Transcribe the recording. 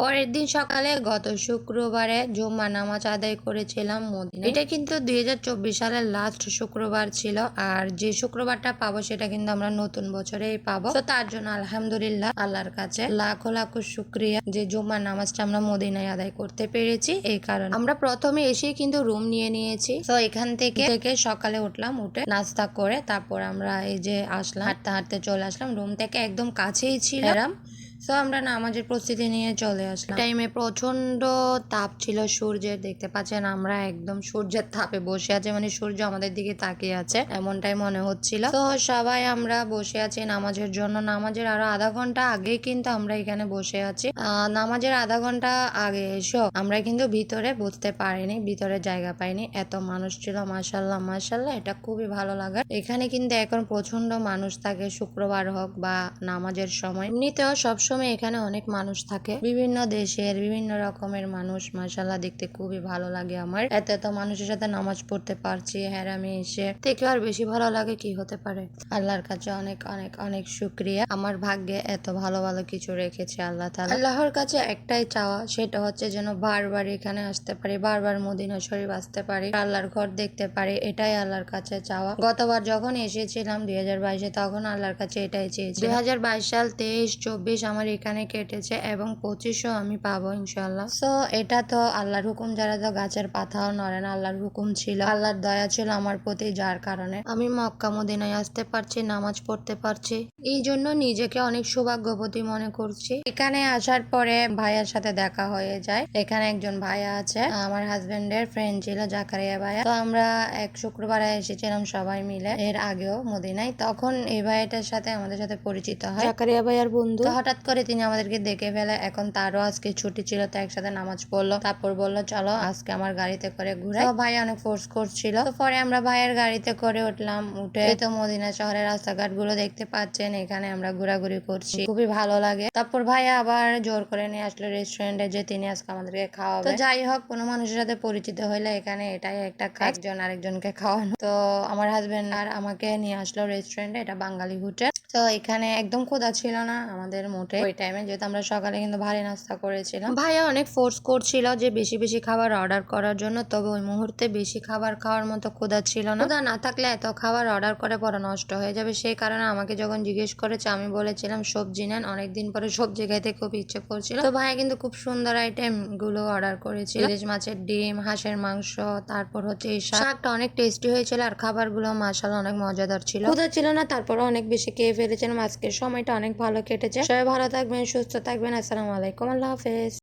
পরের দিন সকালে গত শুক্রবারে জুম্মা নামাজ আদায় করেছিলাম মদিনা এটা কিন্তু দুই সালের লাস্ট শুক্রবার ছিল, আর যে শুক্রবারটা পাবো সেটা কিন্তু আমরা নতুন বছরেই পাবো। তো তার জন্য আলহামদুলিল্লাহ আল্লাহর কাছে লাখো লাখো শুক্রিয়া যে জুম্মার নামাজটা আমরা মদিনায় আদায় করতে পেরেছি এই কারণে। আমরা প্রথমে এসেই কিন্তু রুম নিয়ে নিয়েছি। তো এখান থেকে থেকে সকালে উঠলাম, উঠে নাস্তা করে তারপর আমরা এই যে আসলাম, হাঁটতে হাঁটতে চলে আসলাম। রুম থেকে একদম কাছেই ছিলাম। তো আমরা নামাজের প্রস্তুতি নিয়ে চলে আসলাম। টাইমে প্রচণ্ড তাপ ছিল সূর্যের, দেখতে পাচ্ছেন আমরা একদম সূর্যের তাপে বসে আছে মানে সূর্য আমাদের দিকে তাকিয়ে আছে, এমনটাই মনে হচ্ছিল। তো সবাই আমরা বসে আছি নামাজের জন্য। নামাজের আরও আধা ঘণ্টা আগে কিন্তু আমরা এখানে বসে আছি। নামাজের আধা ঘণ্টা আগে এসো, আমরা কিন্তু ভিতরে বসতে পারিনি, ভিতরে জায়গা পাইনি। এত মানুষ ছিল মাসাল্লাহ মাসাল্লাহ এটা খুবই ভালো লাগে। এখানে কিন্তু এখন প্রচণ্ড মানুষ থাকে, শুক্রবার হোক বা নামাজের সময়। এমনিতেও সবসময় এখানে অনেক মানুষ থাকে। বিভিন্ন দেশের বিভিন্ন রকমের মানুষ মাসাল্লাহ দেখতে খুবই ভালো লাগে আমার। এত এত মানুষের সাথে নামাজ পড়তে পারছি হ্যারামে এসে। থেকে আর বেশি ভালো লাগে কি হতে পারে? আল্লাহর কাছে অনেক অনেক অনেক শুক্রিয়া। আমার ভাগ্যে এত ভালো ভালো কিছু রেখেছে আল্লাহ তাআলা। আল্লাহর কাছে একটাই চাওয়া, সেটা হচ্ছে যেন বারবার এখানে আসতে পারি, বারবার মদিনা শরীফ আসতে পারি, আল্লাহর ঘর দেখতে পারি, এটাই আল্লাহর কাছে চাওয়া। গতবার যখন এসেছিলাম দুই হাজার তখন আল্লাহর কাছে এটাই চেয়েছি দুই হাজার বাইশ সাল, তেইশ, চব্বিশ, আমার এখানে কেটেছে এবং পঁচিশও আমি পাবো ইনশাল্লাহ তো এটা তো আল্লাহর হুকুম যারা তো গাছের পাতাও নড়ে না আল্লাহর হুকুম ছিল। আল্লাহর দয়া ছিল আমার প্রতি যার কারণে। আমি মক্কা মদিনায় আসতে পারছি নামাজ পড়তে পারছি। এই জন্য নিজেকে অনেক সৌভাগ্যবতী মনে করছি। এখানে আসার পরে ভাইয়ার সাথে দেখা হয়ে যায়। এখানে একজন ভাইয়া আছে আমার হাজবেন্ডের ফ্রেন্ড ছিল জাকারিয়া ভাইয়া। তো আমরা এক শুক্রবারে এসেছিলাম সবাই মিলে এর আগেও মদিনায়। তখন এই ভাইয়াটার সাথে আমাদের সাথে পরিচিত হয়। জাকারিয়া ভাইয়ার বন্ধু। হঠাৎ করে তিনি আমাদেরকে দেখে ফেলে। এখন তারও আজকে ছুটি ছিল, তো একসাথে নামাজ পড়ল। তারপর বলল, চলো, আজকে আমার গাড়িতে করে ঘুরে ভাই অনেক ফোর্স করছিল। পরে আমরা ভাইয়ের গাড়িতে করে উঠলাম, উঠে তো মদিনা শহরের রাস্তাঘাটগুলো দেখতে পাচ্ছেন, এখানে আমরা ঘোরাঘুরি করছি। খুবই ভালো লাগে। তারপর ভাইয়া আবার জোর করে নিয়ে আসলো রেস্টুরেন্টে যে তিনি আজকে আমাদেরকে খাওয়াবে। তো যাই হোক, কোনো মানুষের সাথে পরিচিত হইলে এখানে এটাই একটা একজন আরেকজনকে খাওয়ানো। তো আমার হাজবেন্ড আর আমাকে নিয়ে আসলো রেস্টুরেন্টে এটা বাঙালি হোটেল। তো এখানে একদম ক্ষুধা ছিল না আমাদের মোটে। ওই টাইমে যেহেতু আমরা সকালে কিন্তু ভারী নাস্তা করেছিলাম। ভাইয়া অনেক ফোর্স করছিল যে বেশি বেশি খাবার অর্ডার করার জন্য, তবে ওই মুহূর্তে বেশি খাবার খাওয়ার মতো ক্ষুধা ছিল না। ক্ষুধা না থাকলে এত খাবার অর্ডার করে পরে নষ্ট হয়ে যাবে। সেই কারণে আমাকে যখন জিজ্ঞেস করেছে, আমি বলেছিলাম, সবজি নেন। অনেকদিন পরে সবজি খাইতে খুব ইচ্ছে করছিল। তো ভাইয়া কিন্তু খুব সুন্দর আইটেমগুলো অর্ডার করেছিল। ইলিশ মাছের ডিম, হাঁসের মাংস, তারপর হচ্ছে এই শাক। শাকটা অনেক টেস্টি হয়েছিল আর খাবারগুলো মাসাল অনেক মজাদার ছিল। ক্ষুধা ছিল না তারপর অনেক বেশি খেয়ে ফেলেছিলাম আজকের সময়টা অনেক ভালো কেটেছে। সবাই ভালো থাকবেন, সুস্থ থাকবেন। আসসালামু আলাইকুম। আল্লাহ হাফেজ।